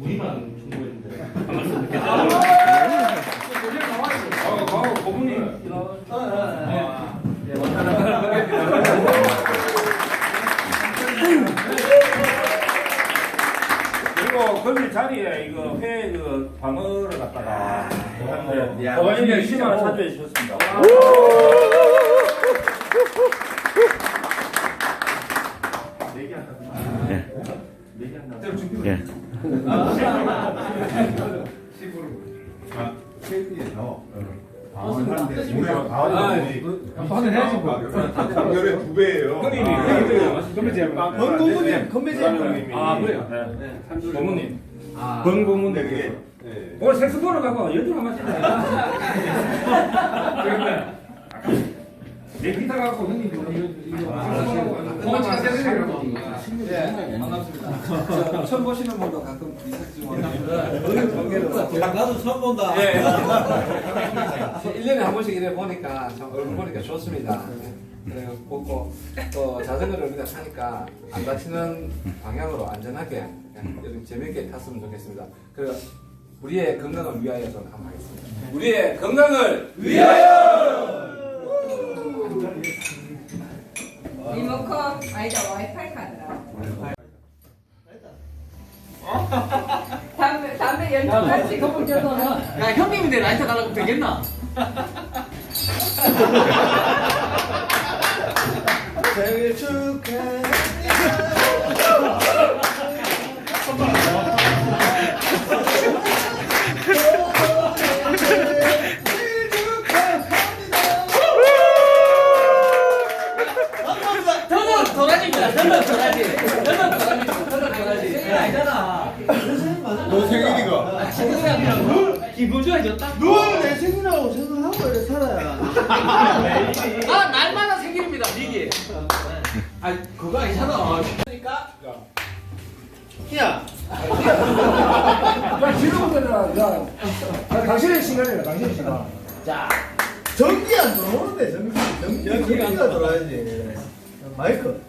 우리만 중국인데. 어, 과거 고문님. 그리고 거기 자리에 이거 회그 방어를 갖다가 고객님 10만 원 사주해 주셨습니다. 예. KT에서 방언하는데 노래 방언이 방언해야지 연결의 두 배예요. 형님이 아, 형님이 권고문님, 건배제님. 아 그래요? 네. 아. 권고문님. 되게 예. 오늘 색소폰을 갖고 맞잖아요. 그러니까 내 기타 갖고 형님 이거 이거 고맙지가 색소폰하고 예, 반갑습니다. 저, 처음 보시는 분도 가끔 이삭지 원하는 나도 처음 본다. 예. 1년에 한 번씩 이래 보니까 참 얼굴 보니까 좋습니다. 보고 또 자전거를 우리가 타니까 안 다치는 방향으로 안전하게 좀 재밌게 탔으면 좋겠습니다. 그 우리의 건강을 위하여 저는 한번 하겠습니다. 우리의 건강을 리모컨 같이 야 형님인데 라이터 달라고 되겠나? 생일 축하해. 도라지입니다. 저는 도라지. 저는 도라지. 저는 도라지. 생일 아니잖아. 너 생일이가 친구가 아니라고? 기분 좋아졌다? 너내 생일하고 생각하고 이래 살아야. 아 날마다 생일입니다. 미기. 아 그거 아니잖아. 그러니까 야, 야, 지금부터는 야, 야, 당신의 시간이야, 당신의 시간. 전기 안 들어오는데 전기. 전기 전기가 들어야지. 마이크.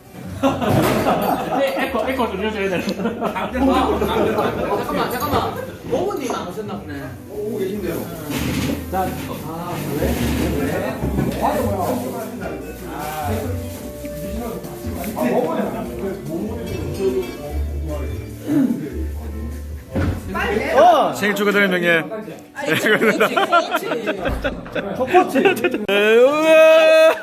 에코 에코 좀 해줘야 돼. 잠깐만 잠깐만. 모모님 안 오셨나 보네. 오고 계신데요. 빨리 생일 축하드리는 명예. 그렇지 그렇지. 우와.